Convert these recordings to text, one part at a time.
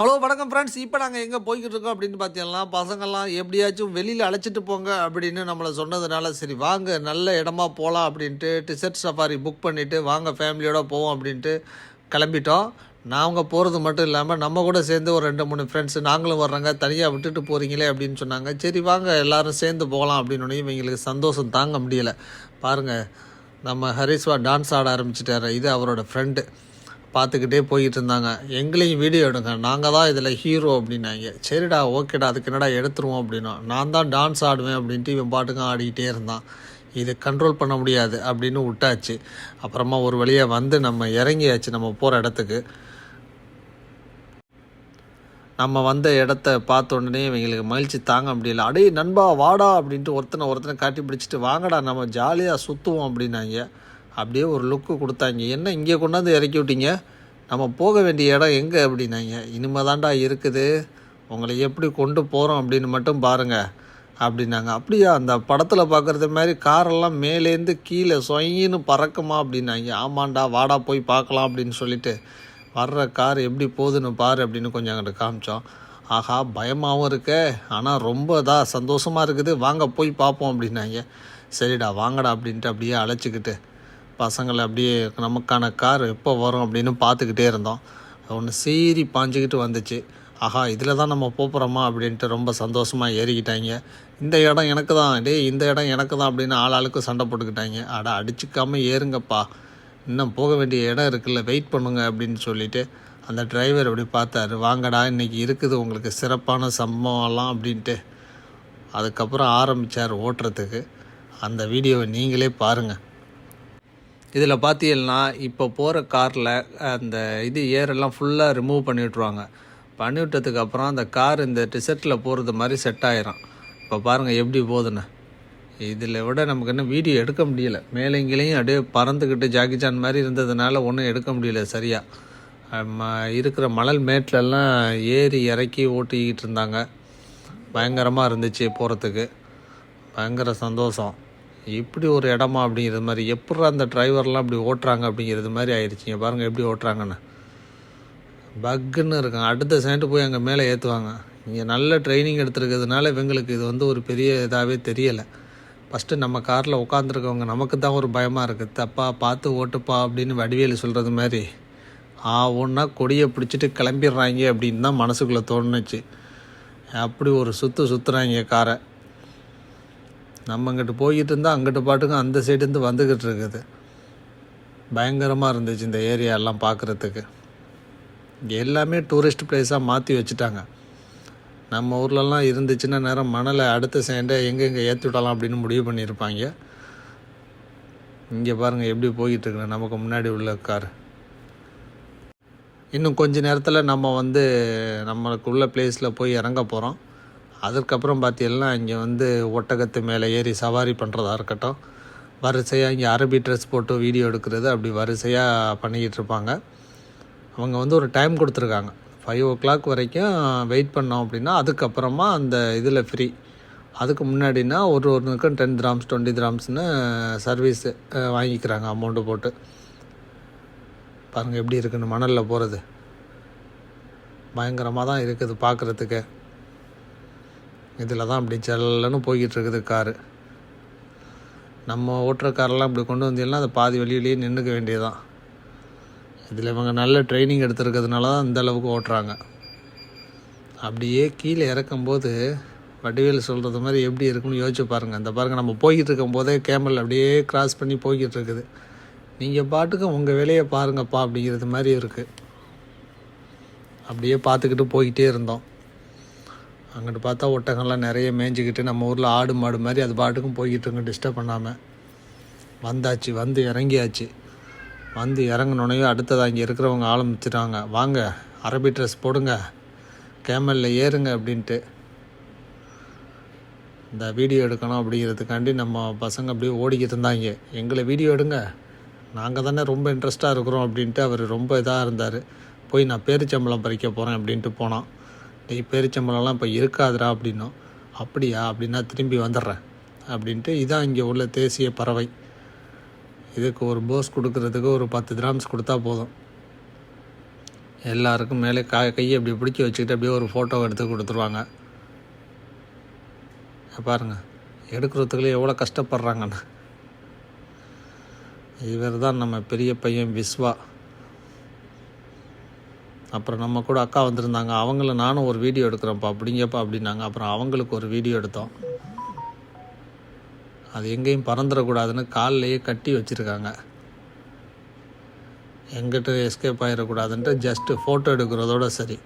Hello வணக்கம் friends இப்போ நாங்கள் எங்கே போய்கிட்டு இருக்கோம் அப்படின்னு பார்த்தீங்கன்னா பசங்கள்லாம் எப்படியாச்சும் வெளியில் அழைச்சிட்டு போங்க அப்படின்னு நம்மளை சொன்னதுனால சரி வாங்க நல்ல இடமா போகலாம் அப்படின்ட்டு டிசர்ட் சஃபாரி புக் பண்ணிவிட்டு வாங்க ஃபேமிலியோட போவோம் அப்படின்ட்டு கிளம்பிட்டோம். நாங்கள் போகிறது மட்டும் இல்லாமல் நம்ம கூட சேர்ந்து ஒரு ரெண்டு மூணு ஃப்ரெண்ட்ஸ் நாங்களும் வர்றாங்க. தனியாக விட்டுட்டு போகிறீங்களே அப்படின்னு சொன்னாங்க. சரி வாங்க எல்லாரும் சேர்ந்து போகலாம் அப்படின்னு இவங்களுக்கு சந்தோஷம் தாங்க முடியலை. பாருங்கள் நம்ம ஹரிஸ்வா டான்ஸ் ஆட ஆரம்பிச்சிட்டாரு. இது அவரோட ஃப்ரெண்டு பார்த்துக்கிட்டே போயிட்டு இருந்தாங்க எங்களையும் வீடியோ எடுங்க. நாங்கள் தான் இதில் ஹீரோ அப்படின்னாங்க. சரிடா ஓகேடா அதுக்கு என்னடா எடுத்துருவோம் அப்படின்னா நான் தான் டான்ஸ் ஆடுவேன் அப்படின்ட்டு இவன் பாட்டுங்க ஆடிக்கிட்டே இருந்தான். இது கண்ட்ரோல் பண்ண முடியாது அப்படின்னு விட்டாச்சு. அப்புறமா ஒரு வழியாக வந்து நம்ம இறங்கியாச்சு நம்ம போகிற இடத்துக்கு. நம்ம வந்த இடத்த பார்த்த உடனே இவங்களுக்கு மகிழ்ச்சி தாங்க முடியல. அடே நண்பா வாடா அப்படின்ட்டு ஒருத்தனை ஒருத்தனை காட்டி பிடிச்சிட்டு வாங்கடா நம்ம ஜாலியாக சுற்றுவோம் அப்படின்னாங்க. அப்படியே ஒரு லுக்கு கொடுத்தாங்க. என்ன இங்கே கொண்டாந்து இறக்கி விட்டீங்க? நம்ம போக வேண்டிய இடம் எங்கே? அப்படின்னாங்க. இனிமே தாண்டா இருக்குது. உங்களை எப்படி கொண்டு போகிறோம் அப்படின்னு மட்டும் பாருங்கள் அப்படின்னாங்க. அப்படியா? அந்த படத்தில் பார்க்குறது மாதிரி காரெல்லாம் மேலேருந்து கீழே சொயின்னு பறக்குமா? அப்படின்னாங்க. ஆமாண்டா வாடா போய் பார்க்கலாம் அப்படின்னு சொல்லிட்டு வர்ற கார் எப்படி போகுதுன்னு பாரு அப்படின்னு கொஞ்சம் அங்கிட்ட காமிச்சோம். ஆஹா பயமாகவும் இருக்கே. ஆனால் ரொம்ப தான் சந்தோஷமாக இருக்குது. வாங்க போய் பார்ப்போம் அப்படின்னாங்க. சரிடா வாங்கடா அப்படின்ட்டு அப்படியே அழைச்சிக்கிட்டு பசங்களை அப்படியே நமக்கான கார் எப்போ வரும் அப்படின்னு பார்த்துக்கிட்டே இருந்தோம். ஒன்று சீறி பாஞ்சிக்கிட்டு வந்துச்சு. ஆஹா இதில் தான் நம்ம போகிறோமா அப்படின்ட்டு ரொம்ப சந்தோஷமாக ஏறிக்கிட்டாங்க. இந்த இடம் எனக்கு தான் டே இந்த இடம் எனக்கு தான் அப்படின்னு ஆள் ஆளுக்கு சண்டை போட்டுக்கிட்டாங்க. அட அடிச்சுக்காமல் ஏறுங்கப்பா. இன்னும் போக வேண்டிய இடம் இருக்குல்ல வெயிட் பண்ணுங்க அப்படின்னு சொல்லிட்டு அந்த டிரைவர் அப்படி பார்த்தாரு. வாங்கடா இன்றைக்கி இருக்குது உங்களுக்கு சிறப்பான சம்பவம்லாம் அப்படின்ட்டு. அதுக்கப்புறம் ஆரம்பித்தார் ஓட்டுறதுக்கு. அந்த வீடியோவை நீங்களே பாருங்கள் இதில் பார்த்தீங்கன்னா இப்போ போகிற காரில் அந்த இது ஏரெல்லாம் ஃபுல்லாக ரிமூவ் பண்ணி விட்ருவாங்க பண்ணி அப்புறம் அந்த கார் இந்த டிசர்ட்டில் போகிறது மாதிரி செட் ஆயிரும். இப்போ பாருங்கள் எப்படி போகுதுன்னு. இதில் விட நமக்கு இன்னும் வீடியோ எடுக்க முடியல. மேலே இங்கேயும் அப்படியே பறந்துக்கிட்டு ஜாக்கிஜான் மாதிரி இருந்ததுனால ஒன்றும் எடுக்க முடியல சரியாக இருக்கிற மணல் மேட்லெல்லாம் ஏறி இறக்கி ஓட்டிக்கிட்டு இருந்தாங்க. பயங்கரமாக இருந்துச்சு போகிறதுக்கு பயங்கர சந்தோஷம். இப்படி ஒரு இடமா அப்படிங்கிறது மாதிரி எப்படி அந்த டிரைவர்லாம் இப்படி ஓட்டுறாங்க அப்படிங்கிறது மாதிரி ஆயிடுச்சுங்க பாருங்கள் எப்படி ஓட்டுறாங்கன்னு. பக்குன்னு இருக்காங்க. அடுத்த செகண்ட் போய் அங்கே மேலே ஏற்றுவாங்க இங்கே நல்ல ட்ரைனிங் எடுத்துருக்கிறதுனால இவங்களுக்கு இது வந்து ஒரு பெரிய இதாகவே தெரியலை. ஃபஸ்ட்டு நம்ம காரில் உட்காந்துருக்கவங்க நமக்கு தான் ஒரு பயமாக இருக்குது தப்பா பார்த்து ஓட்டுப்பா அப்படின்னு வடிவேலு சொல்கிறது மாதிரி ஆ ஒன்றா கொடியை பிடிச்சிட்டு கிளம்பிடுறாங்க அப்படின்னு தான் மனசுக்குள்ளே தோணுச்சு. அப்படி ஒரு சுற்று சுற்றுறாங்க காரை நம்ம அங்கிட்டு போய்கிட்டு இருந்தால் அங்கிட்டு பாட்டுக்கும் அந்த சைடுந்து வந்துக்கிட்டு இருக்குது. பயங்கரமாக இருந்துச்சு இந்த ஏரியாலாம் பார்க்குறதுக்கு எல்லாமே டூரிஸ்ட் பிளேஸாக மாற்றி வச்சுட்டாங்க. நம்ம ஊர்லலாம் இருந்துச்சுன்னா நேரம் மணலை அடுத்த சைண்டை எங்கெங்கே ஏற்றி விடலாம் அப்படின்னு முடிவு பண்ணியிருப்பாங்க. இங்கே பாருங்கள் எப்படி போய்கிட்டு இருக்கு நமக்கு முன்னாடி உள்ள கார் இன்னும் கொஞ்ச நேரத்தில் நம்ம வந்து நம்மளுக்கு உள்ள பிளேஸில் போய் இறங்க போகிறோம் அதுக்கப்புறம் பார்த்தீங்கன்னா இங்கே வந்து ஒட்டகத்து மேலே ஏறி சவாரி பண்ணுறதா இருக்கட்டும். வரிசையாக இங்கே அரபி ட்ரெஸ் போட்டு வீடியோ எடுக்கிறது அப்படி வரிசையாக பண்ணிக்கிட்டு இருப்பாங்க. அவங்க வந்து ஒரு டைம் கொடுத்துருக்காங்க. ஃபைவ் ஓ கிளாக் வரைக்கும் வெயிட் பண்ணோம் அப்படின்னா அதுக்கப்புறமா அந்த இதில் ஃப்ரீ அதுக்கு முன்னாடினா ஒரு ஒருக்கும் டென் கிராம்ஸ் டுவெண்ட்டி கிராம்ஸ்னு சர்வீஸ் வாங்கிக்கிறாங்க அமௌண்ட்டு போட்டு. பாருங்கள் எப்படி இருக்குன்னு மணலில் போகிறது பயங்கரமாக தான் இருக்குது பார்க்குறதுக்கு இதில் தான் அப்படி செல்லன்னு போய்கிட்டு இருக்குது காரு. நம்ம ஓட்டுற காரெல்லாம் இப்படி கொண்டு வந்தீங்கன்னா அது பாதி வழியிலேயே நின்றுக்க வேண்டியதுதான். இதில் இவங்க நல்ல ட்ரைனிங் எடுத்துருக்கிறதுனால தான் இந்த அளவுக்கு ஓட்டுறாங்க. அப்படியே கீழே இறக்கும்போது வடிவேல் சொல்கிறது மாதிரி எப்படி இருக்குன்னு யோசிச்சு பாருங்கள் இந்த பாருங்கள் நம்ம போய்கிட்டு இருக்கும்போதே கேமல் அப்படியே க்ராஸ் பண்ணி போய்கிட்டு இருக்குது நீங்கள் பாட்டுக்கு உங்கள் வேலையை பாருங்கப்பா அப்படிங்கிறது மாதிரி இருக்குது அப்படியே பார்த்துக்கிட்டு போய்கிட்டே இருந்தோம். அங்கிட்டு பார்த்தா ஒட்டகம்லாம் நிறைய மேய்ஞ்சிக்கிட்டு நம்ம ஊரில் ஆடு மாடு மாதிரி அது பாட்டுக்கும் போய்கிட்டு இருங்க டிஸ்டர்ப் பண்ணாமல் வந்தாச்சு வந்து இறங்கியாச்சு. வந்து இறங்கினோனையும் அடுத்தது அங்கே இருக்கிறவங்க ஆரம்பிச்சிட்டாங்க. வாங்க அரபி ட்ரெஸ் போடுங்க கேமலில் ஏறுங்க அப்படின்ட்டு. இந்த வீடியோ எடுக்கணும் அப்படிங்கிறதுக்காண்டி நம்ம பசங்க அப்படியே ஓடிக்கிட்டு இருந்தாங்க. எங்களை வீடியோ எடுங்க. நாங்கள் தானே ரொம்ப இன்ட்ரெஸ்ட்டாக இருக்கிறோம் அப்படின்ட்டு அவர் ரொம்ப இதாக இருந்தார். போய் நான் பேரிச்சம்பளம் பறிக்க போகிறேன் அப்படின்ட்டு போனான். டேய் பேரிச்சம்பளம்லாம் இப்போ இருக்காதுடா அப்படின்னோம். அப்படியா? அப்படின்னா திரும்பி வந்துடுறேன். அப்படின்ட்டு இதான் இங்கே உள்ள தேசிய பறவை. இதுக்கு ஒரு போஸ் கொடுக்கறதுக்கு ஒரு பத்து கிராம்ஸ் கொடுத்தா போதும். எல்லாருக்கும் மேலே கா கையை அப்படி பிடிச்சி வச்சுக்கிட்டு அப்படியே ஒரு ஃபோட்டோ எடுத்து கொடுத்துருவாங்க. பாருங்கள் எடுக்கிறதுக்குள்ளே எவ்வளோ கஷ்டப்படுறாங்கன்னு. இவர் தான் நம்ம பெரிய பையன் விஸ்வா. அப்புறம் நம்ம கூட அக்கா வந்திருந்தாங்க. அவங்கள நானும் ஒரு வீடியோ எடுக்கிறேன்ப்பா. அப்படிங்கப்பா அப்படின்னாங்க. அப்புறம் அவங்களுக்கு ஒரு வீடியோ எடுத்தோம். அது எங்கேயும் பறந்துடக்கூடாதுன்னு கால்லையே கட்டி வச்சுருக்காங்க. எங்கிட்ட எஸ்கேப் ஆகிடக்கூடாதுன்ட்டு ஜஸ்ட்டு ஃபோட்டோ எடுக்கிறதோட சரி.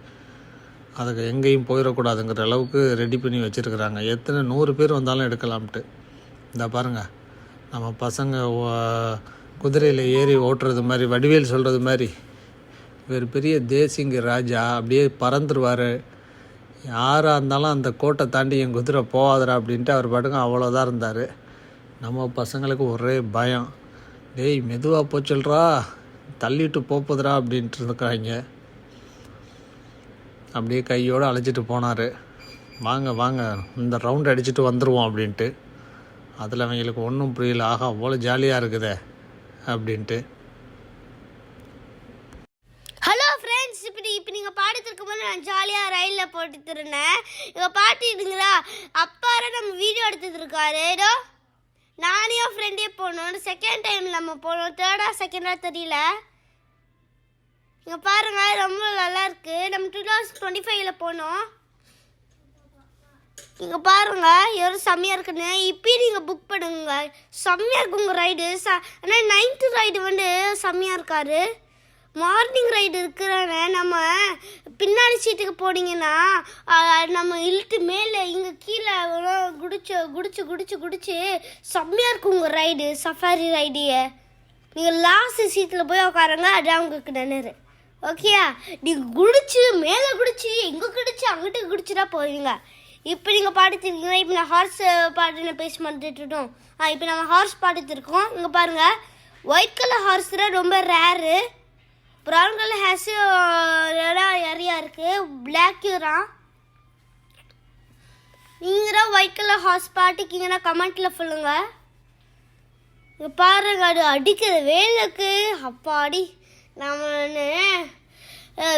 அதுக்கு எங்கேயும் போயிடக்கூடாதுங்கிற அளவுக்கு ரெடி பண்ணி வச்சுருக்குறாங்க. எத்தனை நூறு பேர் வந்தாலும் எடுக்கலாம்ட்டு. இந்த பாருங்கள் நம்ம பசங்க ஓ- குதிரையில் ஏறி ஓட்டுறது மாதிரி வடிவேல் சொல்கிறது மாதிரி. இவர் பெரிய தேசிங்க ராஜா அப்படியே பறந்துருவார். யாராக இருந்தாலும் அந்த கோட்டை தாண்டி என் குதிரை போகாதடா அப்படின்ட்டு அவர் பாட்டுங்க அவ்வளோதான் இருந்தார். நம்ம பசங்களுக்கு ஒரே பயம். டேய் மெதுவாக போச்சல்றா தள்ளிட்டு போப்புதுடா அப்படின்ட்டு இருக்கிறாங்க அப்படியே கையோடு அழைச்சிட்டு போனார். வாங்க வாங்க இந்த ரவுண்ட் அடிச்சுட்டு வந்துடுவோம் அப்படின்ட்டு. அதில் அவங்களுக்கு ஒன்றும் புரியல. ஆகா அவ்வளோ ஜாலியாக இருக்குதே அப்படின்ட்டு ஹலோ ஃப்ரெண்ட்ஸ் இப்படி இப்போ பாடிட்டு இருக்கும்போது நான் ஜாலியாக ரயிலில் போட்டு இருந்தேன் இங்கே பாட்டிட்டுங்களா அப்பார நம்ம வீடியோ எடுத்துட்டு இருக்காரு. ஏதோ நானே என் ஃப்ரெண்டே போனோம். செகண்ட் டைம் நம்ம போனோம். தேர்டா செகண்டா தெரியல. இங்கே பாருங்க ரொம்ப நல்லா இருக்கு. நம்ம டூ தௌசண்ட் டுவெண்ட்டி ஃபைவ்ல போனோம். இங்கே பாருங்க எவ்வளோ செம்மையாக இருக்குன்னு. இப்பயும் நீங்கள் புக் பண்ணுங்க. செம்மையாக இருக்கு உங்கள் ரைடு ச ஆனால் நைன்த்து ரைடு வந்து செம்மையாக இருக்காரு. மார்னிங் ரைடு இருக்கிறன நம்ம பின்னாடி சீட்டுக்கு போனீங்கன்னா நம்ம இழுத்து மேலே இங்கே கீழே குடிச்சு குடிச்சு குடிச்சு குடிச்சு செம்மையாக இருக்கும் உங்கள் ரைடு சஃபாரி ரைடு நீங்கள் லாஸ்ட் சீட்டில் போய் உட்காருங்க அதான் உங்களுக்கு நினைறு ஓகேயா நீங்கள் குடிச்சு மேலே குடிச்சு எங்கே குடிச்சு அங்கிட்டு குடிச்சுட்டா போவீங்க. இப்போ நீங்கள் பாடிச்சிருக்கீங்க இப்போ நான் ஹார்ஸ் பாட்டு பேச மாட்டேட்டோம் ஆ இப்போ நம்ம ஹார்ஸ் பாடித்திருக்கோம் இங்கே பாருங்கள் ஒயிட் கலர் ஹார்ஸ் தான் ரொம்ப ரேரு ப்ரௌன் கலர் ஹேர்ஸு நிறையா இருக்குது பிளாக்யூரா நீங்கள் தான். ஒயிட் கலர் ஹார்ஸ் பாட்டிக்கிங்கன்னா கமெண்ட்டில் சொல்லுங்கள் இங்கே பாருங்க அது அடிக்கிற வேலுக்கு அப்பாடி நம்ம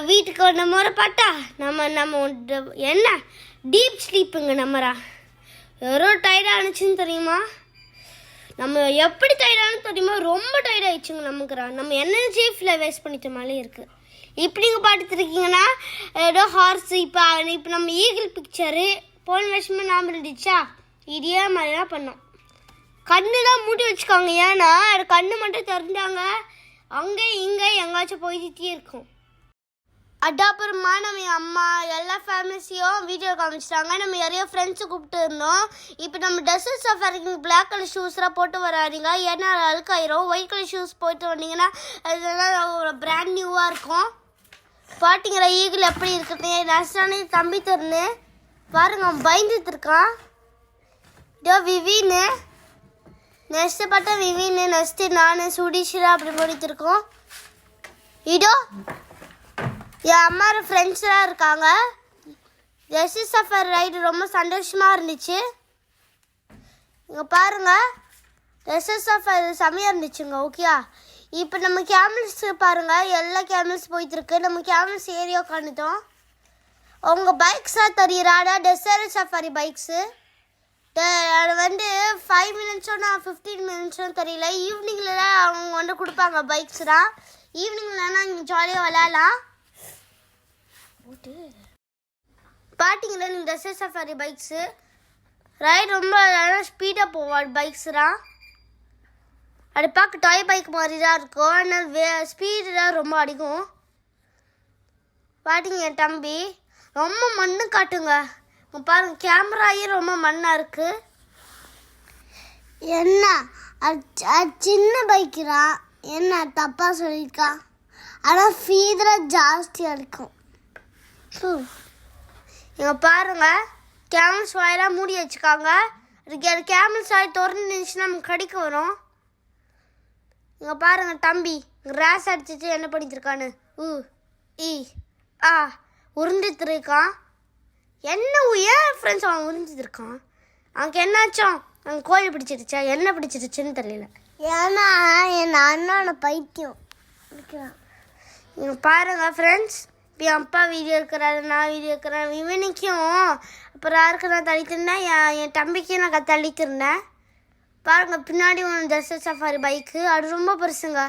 வீட்டுக்கு வந்த முறை பார்த்தா நம்ம நம்ம என்ன? டீப் ஸ்லீப்புங்க நம்மரா. எவ்வளோ டயர்டாக ஆனிச்சுன்னு தெரியுமா? நம்ம எப்படி டயர்டானு தெரியுமா? ரொம்ப டயர்ட் ஆயிடுச்சுங்க நமக்கு நம்ம எனர்ஜி ஃபுல்லாக வேஸ்ட் பண்ணிட்ட மாதிரி இருக்குது இப்படி நீங்கள் பார்த்துருக்கீங்கன்னா ஏதோ ஹார்ஸ் இப்போ இப்போ நம்ம ஈகிள் பிக்சரு போன வருஷமே நாம் இருந்துச்சா? இதே மாதிரி தான் பண்ணோம். கண்ணு தான் மூடி வச்சுக்காங்க. ஏன்னா கண்ணு மட்டும் திறந்தாங்க. அங்கே இங்கே எங்காச்சும் போயிட்டே இருக்கும். அப்புறமா நம்ம அம்மா எல்லா ஃபேமிலிஸையும் வீடியோ காமிச்சிட்டாங்க. நம்ம நிறைய ஃப்ரெண்ட்ஸு கூப்பிட்டு இருந்தோம். இப்போ நம்ம ட்ரெஸ்ஸஸ் சஃபர் பிளாக் கலர் ஷூஸ்லாம் போட்டு வராதீங்க. ஏன்னா அது அழுக்காயிரும். ஒயிட் கலர் ஷூஸ் போயிட்டு வந்தீங்கன்னா அதெல்லாம் பிராண்ட் நியூவாக இருக்கும். பாட்டிங்கிற ஈகிள் எப்படி இருக்குது நஷ்டானே தம்பி தருன்னு. பாருங்க அவன் பயந்துட்டு இருக்கான். இதோ விவின்னு. நெக்ஸ்ட்டு பார்த்தா விவின்னு நெக்ஸ்ட்டு நான் சுடிஷிரா அப்படி போயிட்டு இருக்கோம். இதோ என் அம்மா ஃப்ரெண்ட்ஸ்லாம் இருக்காங்க. ஜெஸ்டி சஃபர் ரைடு ரொம்ப சந்தோஷமாக இருந்துச்சு. இங்கே பாருங்க. ஜெஸ்டி சஃபர் செம்மையாக இருந்துச்சுங்க ஓகேயா இப்போ நம்ம கேமல்ஸ் பாருங்கள் எல்லா கேமல்ஸ் போயிட்டுருக்கு நம்ம கேமல்ஸ் ஏறி உட்காந்துட்டோம் உங்கள் பைக்ஸாக தெரியுறாடா டெசர்ட் சஃபாரி பைக்ஸு அது வந்து ஃபைவ் மினிட்ஸோ நான் ஃபிஃப்டீன் மினிட்ஸோ தெரியல. ஈவினிங்கில் அவங்க வந்து கொடுப்பாங்க பைக்ஸ் தான். ஈவினிங்லனா நீங்கள் ஜாலியாக விளையாடலாம் பாட்டிங்களா நீங்கள் டெசர்ட் சஃபாரி பைக்ஸு ரைட் ரொம்ப ஸ்பீடாக போவாள் பைக்ஸ்லாம் அது பார்க்க டாய் பைக் மாதிரி தான் இருக்கும். ஆனால் வே ஸ்பீடு தான் ரொம்ப அடிக்கும் பாட்டிங்க என் தம்பி ரொம்ப மண்ணு காட்டுங்க. பாருங்கள் பாருங்க கேமராயே ரொம்ப மண்ணாக இருக்குது என்ன? அது- அது சின்ன பைக்குடா என்ன? தப்பாக சொல்லியிருக்கா. ஆனால் ஃபீதரை ஜாஸ்தியாக இருக்கும். இங்க பாருங்க கேமல்ஸ் வாயெல்லாம் மூடி வச்சுக்காங்க. அதுக்கு கேமல்ஸ் வாய் திறந்துச்சுன்னா நமக்கு கடிக்க வரும். இங்க பாருங்க தம்பி ரேஸ் அடிச்சிட்டு என்ன பண்ணிட்டு இருக்கான்னு உ இ ஆ உருண்டுட்டு இருக்கான் என்ன ஏன் ஃப்ரெண்ட்ஸ் அவன் உறிஞ்சிட்டு இருக்கான் அவனுக்கு என்னாச்சும் அவன் கோழி பிடிச்சிருச்சா என்ன பிடிச்சிருச்சுன்னு தெரியல. ஏன்னா என் அண்ணனோட பைத்தியம். இங்க பாருங்க ஃப்ரெண்ட்ஸ் என் அப்பா வீடியோ இருக்கிறாரு நான் வீடியோ இருக்கிறேன் இவனுக்கும். அப்புறம் யாருக்கு நான் தள்ளித்திருந்தேன் என் தம்பிக்கும் நான் தள்ளித்திருந்தேன் பாருங்க பின்னாடி ஒன்று ஜஸ்ட் சஃபாரி பைக்கு அது ரொம்ப பெருசுங்க.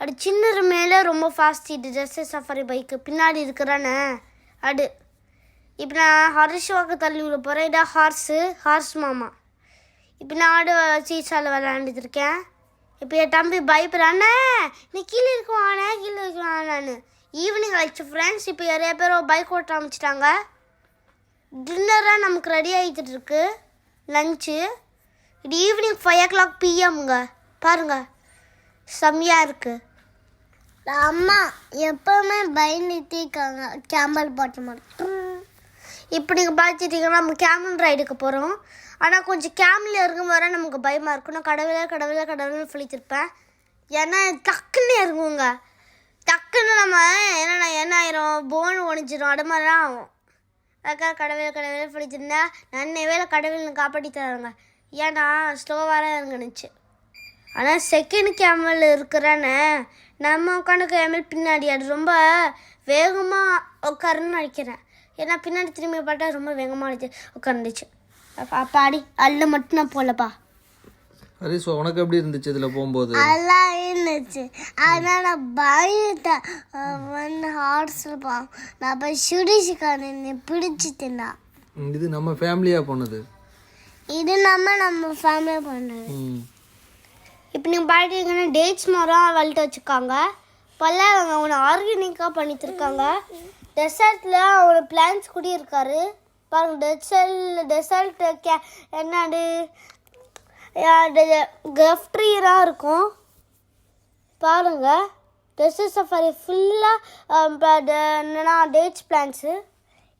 அது சின்ன மேலே ரொம்ப ஃபாஸ்ட் இது ஜஸ்ட் சஃபாரி பைக்கு பின்னாடி இருக்கிறானே அது. இப்போ நான் ஹரிஷ்வாக்கு தள்ளி விட போகிறேன் இதான் ஹார்ஸு ஹார்ஸ் மாமா. இப்போ நான் ஆடு சீசாவில் விளையாண்டுட்டு இருக்கேன். இப்போ என் தம்பி பயப்படுறானே நீ கீழே இருக்குவானே கீழே இருக்குவானு ஈவினிங் ஆயிடுச்சு ஃப்ரெண்ட்ஸ் இப்போ நிறைய பேர் பைக் ஓட்ட ஆரம்பிச்சிட்டாங்க. டின்னராக நமக்கு ரெடி ஆகிட்டு இருக்கு. லஞ்சு இது ஈவினிங் ஃபைவ் ஓ கிளாக் பிஎம்ங்க பாருங்கள் செம்மையாக இருக்குது அம்மா எப்போவுமே பயந்துட்டே நிறுத்திருக்காங்க கேம்பல் பாட்டு மட்டும் இப்போ நீங்கள் பார்த்துட்டீங்கன்னா நம்ம கேமல் ரைடுக்கு போகிறோம் ஆனால் கொஞ்சம் கேமில் இறங்கும் வர நமக்கு பயமாக இருக்கும். நான் கடவுளே கடவுளே கடவுளே சொல்லித்திருப்பேன் ஏன்னா டக்குன்னு இறங்குங்க. டக்குன்னு நம்ம என்னென்ன என்ன ஆயிரும்? போன் ஒணிச்சிடும் அது மாதிரிலாம் ஆகும். அதுக்காக கடவுள் கடவுள் பிடிச்சிருந்தா நன்னை வேலை கடவுள் காப்பாற்றி தராங்க. ஏன்னா ஸ்லோவாக இறங்குனுச்சு ஆனால் செகண்ட் கேமல் இருக்கிறானே. நம்ம உட்காந்து கேமல் பின்னாடி அது ரொம்ப வேகமாக உட்காருன்னு நினைக்கிறேன். ஏன்னா பின்னாடி திரும்பி பார்த்தா ரொம்ப வேகமாக உட்காந்துச்சு அப்பாடி அல்ல மட்டும் நான் போகலப்பா ஹரிஸ் உனக்கு எப்படி இருந்துச்சு இதில் போகும்போது? நல்லா இருந்துச்சு. ஆனால் நான் பயந்துட்டேன். வந்து ஹார்ஸில் பா நான் போய் சுடிச்சுக்கான பிடிச்சிட்டேன்டா ம், இது நம்ம ஃபேமிலியாக போனது. இது நம்ம நம்ம ஃபேமிலி பண்ணுறது ம். இப்போ நீங்கள் பார்த்தீங்கன்னா டேட்ஸ் மரம் வளர்த்து வச்சுருக்காங்க பல்ல அவங்க அவனை ஆர்கானிக்காக பண்ணிட்டு இருக்காங்க டெசர்ட்டில் அவனோட பிளான்ஸ் கூட இருக்காரு பாருங்க டெசல் டெசர்ட் கே என்னது? கஃப்ட்ரீராக இருக்கும். பாருங்க. டெசர்ட் சஃபாரி ஃபுல்லாக என்னன்னா டேட்ஸ் பிளான்ஸு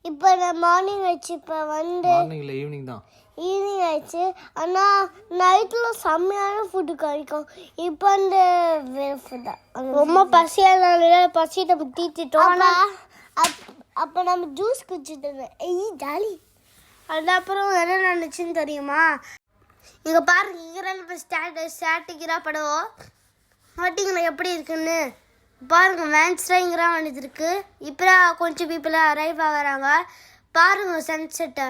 இப்போ நான் மார்னிங் வச்சு இப்போ வந்து ஈவினிங் தான். ஈவினிங் ஆயிடுச்சு ஆனால் நைட்டில் செம்மையான ஃபுட்டு கிடைக்கும். இப்போ அந்த ஃபுட் தான். ரொம்ப பசியாக பசி நம்ம தீத்திட்டோம் அப்போ ஆனால் அப் அப்போ நம்ம ஜூஸ் குடிச்சிட்டு இருந்தோம். ஐய் ஜாலி. அது அப்புறம் என்ன நடந்துச்சுன்னு தெரியுமா? இங்கே பாருங்க இங்கே இப்போ ஸ்டாட் ஸ்டாட்டிக்கிறா படம். பார்த்தீங்களா எப்படி இருக்குன்னு? பாருங்க வேன்ஸ்டாங்கிறா வந்துருக்கு இப்போ கொஞ்சம் பீப்புளாக அரைவ் ஆகுறாங்க பாருங்க சன்செட்டை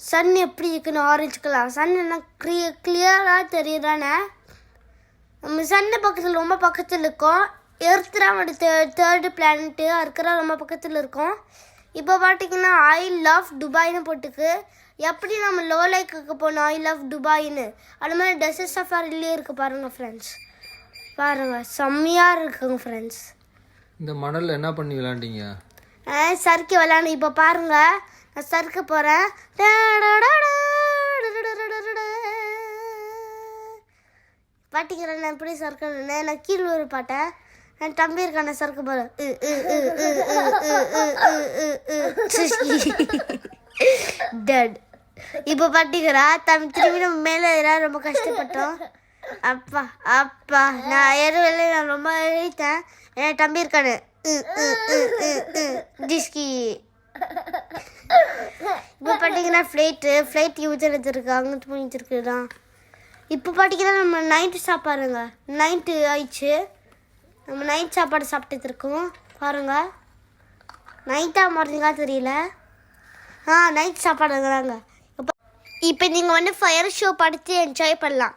சன் எப்படி இருக்குன்னு ஆரஞ்சு கலர் சன் என்ன க்ளிய கிளியராக தெரியுதானே? நம்ம சன்னு பக்கத்தில் ரொம்ப பக்கத்தில் இருக்கோம். எர்த் தான் வந்து தேர்டு பிளானட்டு இருக்கிற ரொம்ப பக்கத்தில் இருக்கோம். இப்போ பார்த்தீங்கன்னா ஐ லவ் துபாய்னு போட்டுக்கு எப்படி நம்ம லோ லைக்குக்கு போனோம் ஐ லவ் துபாய்னு அது மாதிரி டெசர்ட் சஃபாரிலேயே இருக்குது பாருங்கள் ஃப்ரெண்ட்ஸ் பாருங்கள் செம்மையாக இருக்குங்க ஃப்ரெண்ட்ஸ் இந்த மணலில் என்ன பண்ணி விளாண்டீங்க சறுக்கி விளாண்டு இப்போ பாருங்க நான் சறுக்க போகிறேன் பாட்டிக்கிற நான் எப்படி சறுக்கணுன்னு நான் கீழே ஒரு பாட்டேன் என் தம்பி இருக்கான சறுக்க போகிறேன் டட் இப்போ பாட்டிக்கிறா தம்பி திரும்பி நம்ம மேலே ஏதாவது ரொம்ப கஷ்டப்பட்டோம். அப்பா அப்பா நான் ஏறவில்லை நான் ரொம்ப எழுத்தேன் என் தம்பி இருக்கானு. டிஸ்கி. இப்போ பார்த்தீங்கன்னா ஃப்ளைட்டு ஃப்ளைட் யூஸ் எடுத்துருக்கு அங்கே போயிட்டு இருக்குதான் இப்போ பார்த்தீங்கன்னா நம்ம நைட்டு சாப்பாடுங்க. நைட்டு ஆயிடுச்சு. நம்ம நைட் சாப்பாடு சாப்பிட்டு இருக்கோம். பாருங்க. நைட்டாக மாறுதுங்களா தெரியல. ஆ நைட் சாப்பாடுங்கிறாங்க. இப்போ நீங்கள் வந்து ஃபயர் ஷோ படுத்து என்ஜாய் பண்ணலாம்.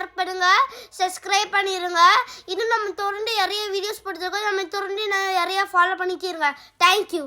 ஷேர் பண்ணுங்க சப்ஸ்கிரைப் பண்ணிடுங்க இன்னும் நம்ம தொடர்ந்து நிறைய வீடியோஸ் போட்டுருக்கோம். நம்ம தொடர்ந்து நிறைய ஃபாலோ பண்ணிக்கிறோங்க தேங்க்யூ